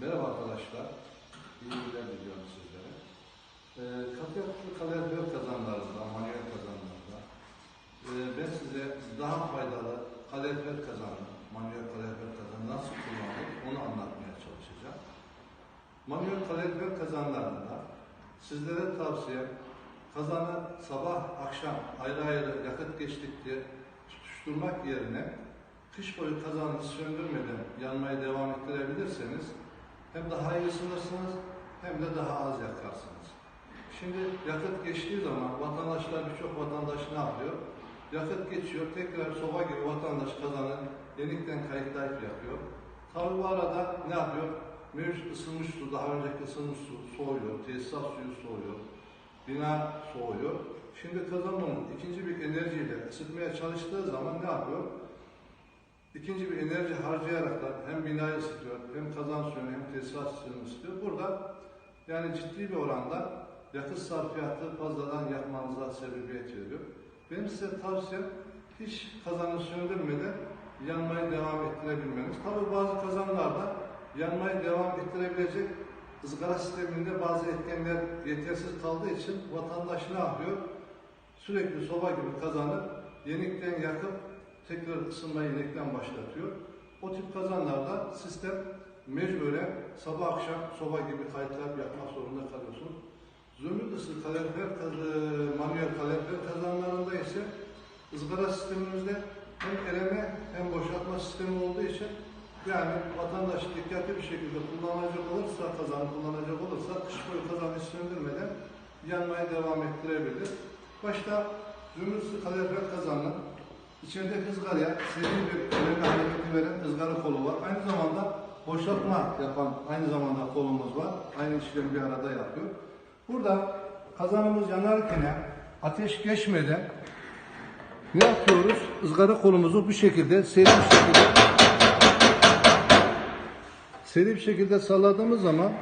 Merhaba arkadaşlar. İyi günler diliyorum sizlere. Ee, Katıyaklı kalorifer kazanlarında, manuel kazanlarında ee, ben size daha faydalı kalorifer kazanı, manuel kalorifer kazanı nasıl kullanılır onu anlatmaya çalışacağım. Manuel kalorifer kazanlarında sizlere tavsiye kazanı sabah akşam ayrı ayrı yakıt geçtikçe tutuşturmak yerine kış boyu kazanı söndürmeden yanmaya devam ettirebilirseniz hem daha iyi ısınırsınız hem de daha az yakarsınız. Şimdi yakıt geçtiği zaman vatandaşlar birçok vatandaş ne yapıyor? Yakıt geçiyor, tekrar soba gibi vatandaş kazanı yenikten kayıtlayıp yapıyor. Tabi bu arada ne yapıyor? Mevcut ısınmış su, daha önceki ısınmış su soğuyor, tesisat suyu soğuyor, bina soğuyor. Şimdi kazanın ikinci bir enerjiyle ısıtmaya çalıştığı zaman ne yapıyor? İkinci bir enerji harcayarak da hem binayı ısıtıyor, hem kazan suyunu, hem tesisat suyunu ısıtıyor. Burada yani ciddi bir oranda yakıt sarfiyatı fazladan yakmanıza sebebiyet veriyor. Benim size tavsiyem hiç kazanı söndürmeden yanmayı devam ettirebilmeniz. Tabii bazı kazanlarda yanmayı devam ettirebilecek ızgara sisteminde bazı etkenler yetersiz kaldığı için vatandaş ne yapıyor? Sürekli soba gibi kazanı yenikten yakıp tekrar ısınmayı yenekten başlatıyor. O tip kazanlarda sistem mecburen sabah akşam soba gibi kayıtlayıp yapmak zorunda kalıyorsunuz. Zümrüt ısı kalorifer, kaz- manuel kalorifer kazanlarında ise ızgara sistemimizde hem eleme hem boşaltma sistemi olduğu için yani vatandaş dikkatli bir şekilde kullanacak olursa, kazanı kullanacak olursa kış boyu kazanı hiç söndürmeden yanmaya devam ettirebilir. Başta zümrüt ısı kalorifer kazanının içerideki ızgaraya seri bir eleme hareketi veren ızgara kolu var. Aynı zamanda boşaltma yapan aynı zamanda kolumuz var. Aynı işlemi bir arada yapıyor. Burada kazanımız yanarken ateş geçmeden ne yapıyoruz? Izgara kolumuzu bu şekilde seri bir şekilde seri bir şekilde salladığımız zaman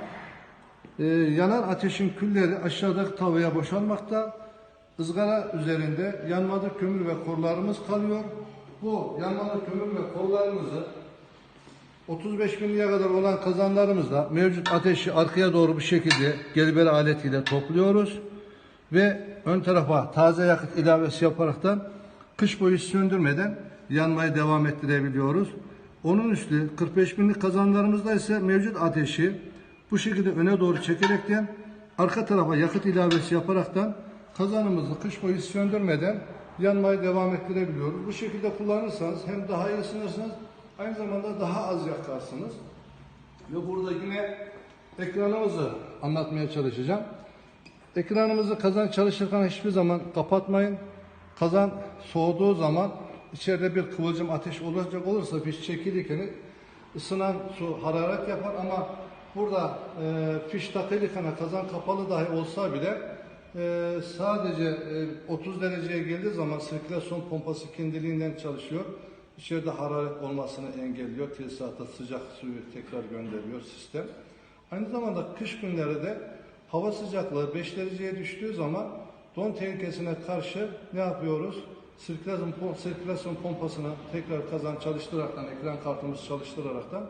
e, yanan ateşin külleri aşağıdaki tavaya boşalmakta. Izgara üzerinde yanmadık kömür ve korlarımız kalıyor. Bu yanmadık kömür ve korlarımızı 35 bin liraya kadar olan kazanlarımızla mevcut ateşi arkaya doğru bir şekilde gelberi aletiyle topluyoruz. Ve ön tarafa taze yakıt ilavesi yaparaktan kış boyu söndürmeden yanmaya devam ettirebiliyoruz. Onun üstü 45 binlik kazanlarımızda ise mevcut ateşi bu şekilde öne doğru çekerekten arka tarafa yakıt ilavesi yaparaktan kazanımızı kış boyu söndürmeden yanmaya devam ettirebiliyoruz. Bu şekilde kullanırsanız hem daha iyi ısınırsınız aynı zamanda daha az yakarsınız. Ve burada yine ekranımızı anlatmaya çalışacağım. Ekranımızı kazan çalışırken hiçbir zaman kapatmayın. Kazan soğuduğu zaman içeride bir kıvılcım ateş olacak olursa fiş çekilirken ısınan su hararet yapar ama burada e, fiş takılırken kazan kapalı dahi olsa bile e, sadece e, 30 dereceye geldiği zaman sirkülasyon pompası kendiliğinden çalışıyor. İçeride hararet olmasını engelliyor. Tesisata sıcak suyu tekrar gönderiyor sistem. Aynı zamanda kış günleri de hava sıcaklığı 5 dereceye düştüğü zaman don tehlikesine karşı ne yapıyoruz? Sirkülasyon, sirkülasyon pompasını tekrar kazan çalıştıraraktan, ekran kartımızı çalıştıraraktan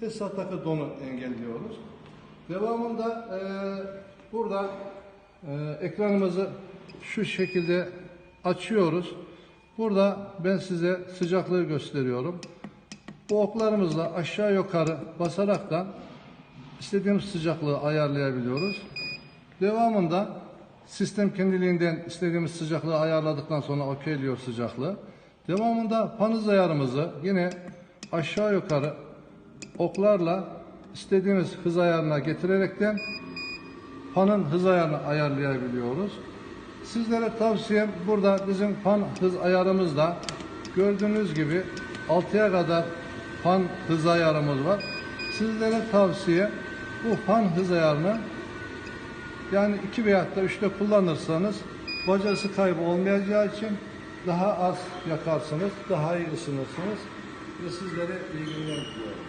tesisattaki donu engelliyoruz. Devamında e, burada e, ekranımızı şu şekilde açıyoruz. Burada ben size sıcaklığı gösteriyorum. Bu oklarımızla aşağı yukarı basaraktan istediğimiz sıcaklığı ayarlayabiliyoruz. Devamında sistem kendiliğinden istediğimiz sıcaklığı ayarladıktan sonra okeyliyor sıcaklığı. Devamında pan hız ayarımızı yine aşağı yukarı oklarla istediğimiz hız ayarına getirerekten fanın hız ayarını ayarlayabiliyoruz. Sizlere tavsiyem burada bizim fan hız ayarımızda gördüğünüz gibi 6'ya kadar fan hız ayarımız var. Sizlere tavsiye bu fan hız ayarını yani 2 veya da 3'te kullanırsanız bacası kaybı olmayacağı için daha az yakarsınız, daha iyi ısınırsınız ve sizlere iyi günler diliyorum.